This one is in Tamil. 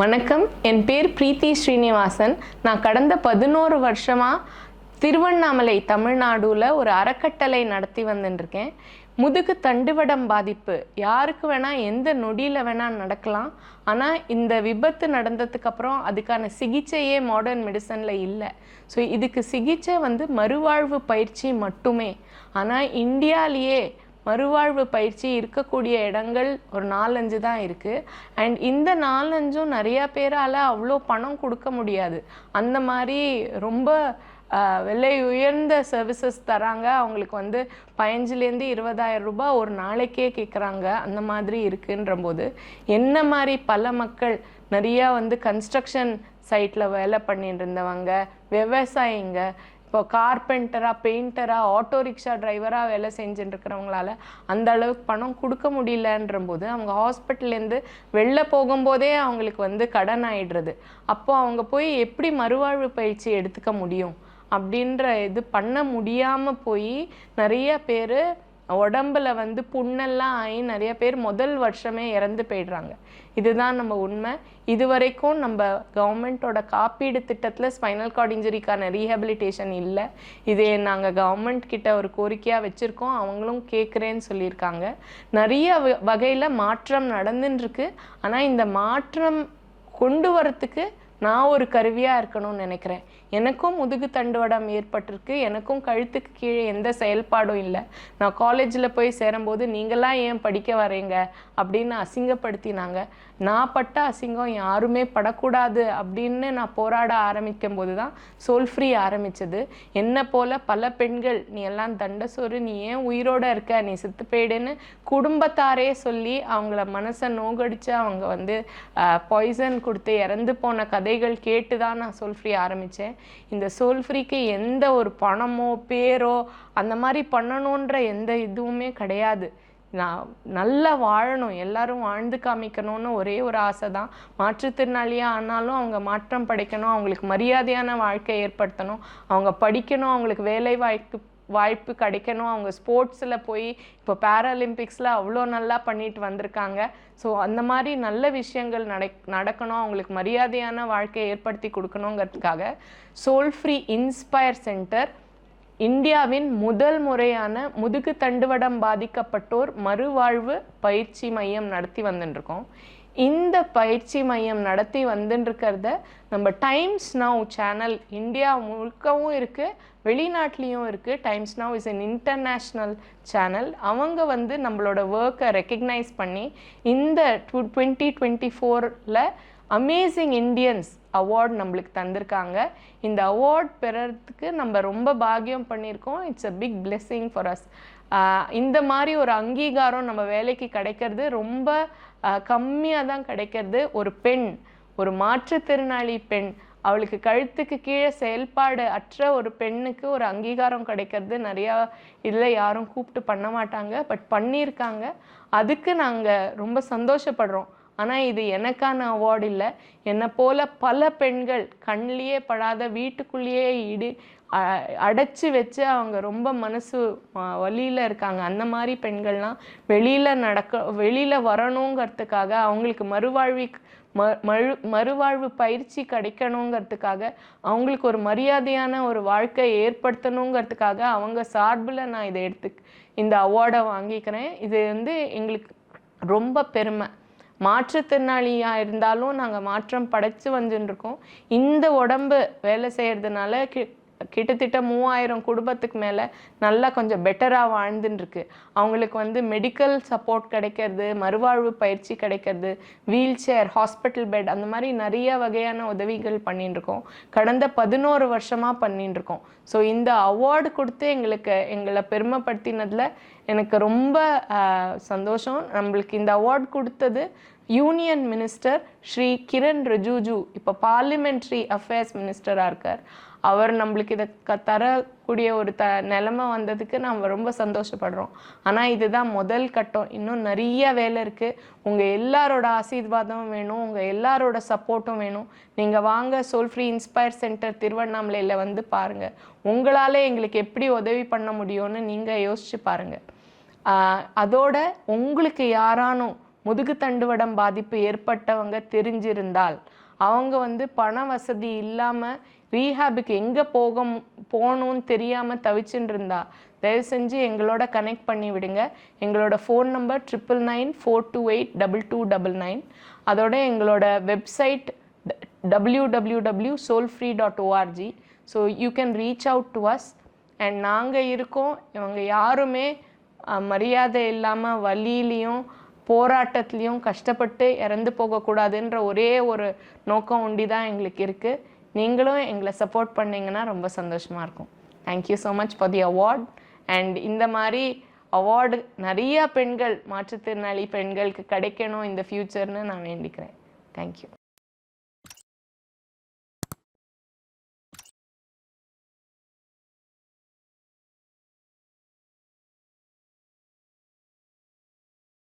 வணக்கம். என் பேர் பிரீத்தி ஸ்ரீனிவாசன். நான் கடந்த பதினோரு வருஷமாக திருவண்ணாமலை தமிழ்நாடுல ஒரு அறக்கட்டளை நடத்தி வந்துட்டுருக்கேன் முதுகு தண்டுவடம் பாதிப்பு. யாருக்கு வேணால் எந்த நொடியில் வேணால் நடக்கலாம். ஆனால் இந்த விபத்து நடந்ததுக்கப்புறம் அதுக்கான சிகிச்சையே மாடர்ன் மெடிசனில் இல்லை. ஸோ இதுக்கு சிகிச்சை வந்து மறுவாழ்வு பயிற்சி மட்டுமே. ஆனால் இந்தியாலேயே மறுவாழ்வு பயிற்சி இருக்கக்கூடிய இடங்கள் ஒரு நாலஞ்சு தான் இருக்குது அண்ட் இந்த நாலஞ்சும் நிறையா பேரால் அவ்வளோ பணம் கொடுக்க முடியாது. அந்த மாதிரி ரொம்ப விலை உயர்ந்த சர்வீசஸ் தராங்க. அவங்களுக்கு வந்து பதினஞ்சுலேருந்து இருபதாயிரம் ரூபாய் ஒரு நாளைக்கே கேட்குறாங்க அந்த மாதிரி இருக்குன்ற போது என்ன மாதிரி பல மக்கள் நிறையா வந்து கன்ஸ்ட்ரக்ஷன் சைட்டில் வேலை பண்ணிட்டு இருந்தவங்க விவசாயிங்க இப்போ கார்பெண்டராக பெயிண்டராக ஆட்டோ ரிக்ஷா டிரைவராக வேலை செஞ்சுட்டு இருக்கிறவங்களால அந்த அளவுக்கு பணம் கொடுக்க முடியலன்ற போது அவங்க ஹாஸ்பிட்டல்லேருந்து வெளில போகும்போதே அவங்களுக்கு வந்து கடன் ஆயிடுறது. அப்போது அவங்க போய் எப்படி மறுவாழ்வு பயிற்சி எடுத்துக்க முடியும்? அப்படின்ற இது பண்ண முடியாமல் போய் நிறைய பேர் உடம்புல வந்து புண்ணெல்லாம் ஆகி நிறைய பேர் முதல் வருஷமே இறந்து போயிடுறாங்க. இதுதான் நம்ம உண்மை. இது வரைக்கும் நம்ம கவர்மெண்ட்டோட காப்பீடு திட்டத்தில் ஸ்பைனல் கார்டு இன்ஜுரிக்கான ரீஹபிலிட்டேஷன் இல்லை. இதே நாங்கள் கவர்மெண்ட் கிட்ட ஒரு கோரிக்கையாக வச்சுருக்கோம். அவங்களும் கேட்குறேன்னு சொல்லியிருக்காங்க. நிறைய வகையில் மாற்றம் நடந்துன்னு இருக்கு. ஆனால் இந்த மாற்றம் கொண்டு வரத்துக்கு நான் ஒரு கருவியாக இருக்கணும்னு நினைக்கிறேன். எனக்கும் முதுகு தண்டுவடம் ஏற்பட்டிருக்கு. எனக்கும் கழுத்துக்கு கீழே எந்த செயல்பாடும் இல்லை. நான் காலேஜில் போய் சேரும்போது நீங்களாம் ஏன் படிக்க வரீங்க அப்படின்னு அசிங்கப்படுத்தினாங்க. நான் பட்ட அசிங்கம் யாருமே படக்கூடாது அப்படின்னு நான் போராட ஆரம்பிக்கும் போது தான் சோல் ஃப்ரீ ஆரம்பிச்சது. என்ன போல் பல பெண்கள் நீ எல்லாம் தண்டசோறு நீ ஏன் உயிரோட இருக்க? நீ செத்து போயிடுன்னு குடும்பத்தாரே சொல்லி அவங்கள மனசை நோகடிச்சு அவங்க வந்து பாய்சன் கொடுத்து இறந்து போன கதை கதைகள் கேட்டு தான் நான் சோல் ஃப்ரீ ஆரம்பித்தேன் இந்த சோல் ஃப்ரீக்கு எந்த ஒரு பணமோ பேரோ அந்த மாதிரி பண்ணணுன்ற எந்த இதுவுமே கிடையாது. நான் நல்லா வாழணும் எல்லாரும் வாழ்ந்து காமிக்கணும்னு ஒரே ஒரு ஆசை தான் மாற்றுத்திறனாளியாக ஆனாலும் அவங்க மாற்றம் படைக்கணும் அவங்களுக்கு மரியாதையான வாழ்க்கை ஏற்படுத்தணும் அவங்க படிக்கணும் அவங்களுக்கு வேலை வாய்ப்பு வாய்ப்பு கிடைக்கணும். அவங்க ஸ்போர்ட்ஸில் போய் இப்போ பேராலிம்பிக்ஸில் அவ்வளோ நல்லா பண்ணிட்டு வந்திருக்காங்க. ஸோ அந்த மாதிரி நல்ல விஷயங்கள் நடை நடக்கணும். அவங்களுக்கு மரியாதையான வாழ்க்கையை ஏற்படுத்தி கொடுக்கணுங்கிறதுக்காக சோல் ஃப்ரீ இன்ஸ்பயர் சென்டர் இந்தியாவின் முதல் முறையான முதுகு தண்டுவடம் பாதிக்கப்பட்டோர் மறுவாழ்வு பயிற்சி மையம் நடத்தி வந்துட்டுருக்கோம் இந்த பயிற்சி மையம் நடத்தி வந்துட்டுருக்கிறத நம்ம டைம்ஸ் நவ் சேனல் இந்தியா முழுக்கவும் இருக்குது வெளிநாட்டிலையும் இருக்குது Times Now is an international channel. அவங்க வந்து நம்மளோட ஒர்க்கை ரெக்கக்னைஸ் பண்ணி இந்த டூ டுவெண்ட்டி டுவெண்ட்டி ஃபோரில் அமேசிங் இண்டியன்ஸ் அவார்ட் நம்மளுக்கு தந்திருக்காங்க. இந்த அவார்ட் பெறத்துக்கு நம்ம ரொம்ப பாக்கியம் பண்ணியிருக்கோம். It's a big blessing for us இந்த மாதிரி ஒரு அங்கீகாரம் நம்ம வேலைக்கு கிடைக்கிறது ரொம்ப கம்மியாக தான் கிடைக்கிறது. ஒரு பெண் ஒரு மாற்றுத்திறனாளி பெண் அவளுக்கு கழுத்துக்கு கீழே செயல்பாடு அற்ற ஒரு பெண்ணுக்கு ஒரு அங்கீகாரம் கிடைக்கிறது. நிறையா இதில் யாரும் கூப்பிட்டு பண்ண மாட்டாங்க பட் பண்ணியிருக்காங்க. அதுக்கு நாங்கள் ரொம்ப சந்தோஷப்படுறோம். ஆனால் இது எனக்கான அவார்டு இல்லை. என்னை போல பல பெண்கள் கண்லேயே படாத வீட்டுக்குள்ளேயே இடி அடைச்சி வச்சு அவங்க ரொம்ப மனசு வழியில் இருக்காங்க. அந்த மாதிரி பெண்கள்லாம் வெளியில் நடக்க வெளியில் வரணுங்கிறதுக்காக அவங்களுக்கு மறுவாழ்வி ம மறு மறுவாழ்வு பயிற்சி கிடைக்கணுங்கிறதுக்காக அவங்களுக்கு ஒரு மரியாதையான ஒரு வாழ்க்கை ஏற்படுத்தணுங்கிறதுக்காக அவங்க சார்பில் நான் இதை எடுத்து இந்த அவார்டை வாங்கிக்கிறேன். இது வந்து எங்களுக்கு ரொம்ப பெருமை. மாற்றுத்திறனாளியாக இருந்தாலும் நாங்கள் மாற்றம் படைச்சு வந்துட்டுருக்கோம் இந்த உடம்பு வேலை செய்கிறதுனால கி கிட்டத்தட்ட மூவாயிரம் குடும்பத்துக்கு மேலே நல்லா கொஞ்சம் பெட்டராக வாழ்ந்துன்னுருக்கு அவங்களுக்கு வந்து மெடிக்கல் சப்போர்ட் கிடைக்கிறது மறுவாழ்வு பயிற்சி கிடைக்கிறது வீல் சேர் ஹாஸ்பிட்டல் பெட் அந்த மாதிரி நிறைய வகையான உதவிகள் பண்ணிட்டுருக்கோம் கடந்த பதினோரு வருஷமாக பண்ணிட்டுருக்கோம் ஸோ இந்த அவார்டு கொடுத்து எங்களுக்கு எங்களை பெருமைப்படுத்தினதில் எனக்கு ரொம்ப சந்தோஷம். நம்மளுக்கு இந்த அவார்ட் கொடுத்தது யூனியன் மினிஸ்டர் ஸ்ரீ கிரண் ரிஜிஜு. இப்போ பார்லிமெண்ட்ரி அஃபேர்ஸ் மினிஸ்டராக இருக்கார். அவர் நம்மளுக்கு இதை க தரக்கூடிய ஒரு த நிலைமை வந்ததுக்கு நம்ம ரொம்ப சந்தோஷப்படுறோம். ஆனால் இதுதான் முதல் கட்டம். இன்னும் நிறைய வேலை இருக்குது உங்கள் எல்லாரோட ஆசீர்வாதமும் வேணும். உங்கள் எல்லாரோட சப்போர்ட்டும் வேணும். நீங்கள் வாங்க சோல் ஃப்ரீ இன்ஸ்பயர் சென்டர் திருவண்ணாமலையில் வந்து பாருங்கள் உங்களால் எங்களுக்கு எப்படி உதவி பண்ண முடியும்னு நீங்கள் யோசிச்சு பாருங்கள் அதோட உங்களுக்கு யாரானும் முதுகு தண்டுவடம் பாதிப்பு ஏற்பட்டவங்க தெரிஞ்சிருந்தால் அவங்க வந்து பண வசதி இல்லாமல் ரீஹாபுக்கு எங்கே போக போகணும்னு தெரியாமல் தவிச்சுட்டு இருந்தா தயவு செஞ்சு எங்களோட கனெக்ட் பண்ணி விடுங்க. எங்களோட phone number triple nine four two eight double two double nine அதோட எங்களோட website W W W Soulfree dot org so you can reach out to us and நாங்கள் இருக்கோம். இவங்க யாருமே மரியாதை இல்லாமல் வழியிலையும் போராட்டத்துலேயும் கஷ்டப்பட்டு இறந்து போகக்கூடாதுன்ற ஒரே ஒரு நோக்கம் ஒண்டி தான் எங்களுக்கு இருக்குது நீங்களும் எங்களை சப்போர்ட் பண்ணிங்கன்னா ரொம்ப சந்தோஷமாக இருக்கும். Thank you so much for the award and இந்த மாதிரி அவார்டு நிறையா பெண்கள் மாற்றுத்திறனாளி பெண்களுக்கு கிடைக்கணும் இந்த ஃப்யூச்சர்னு நான் வேண்டிக்கிறேன். தேங்க்யூ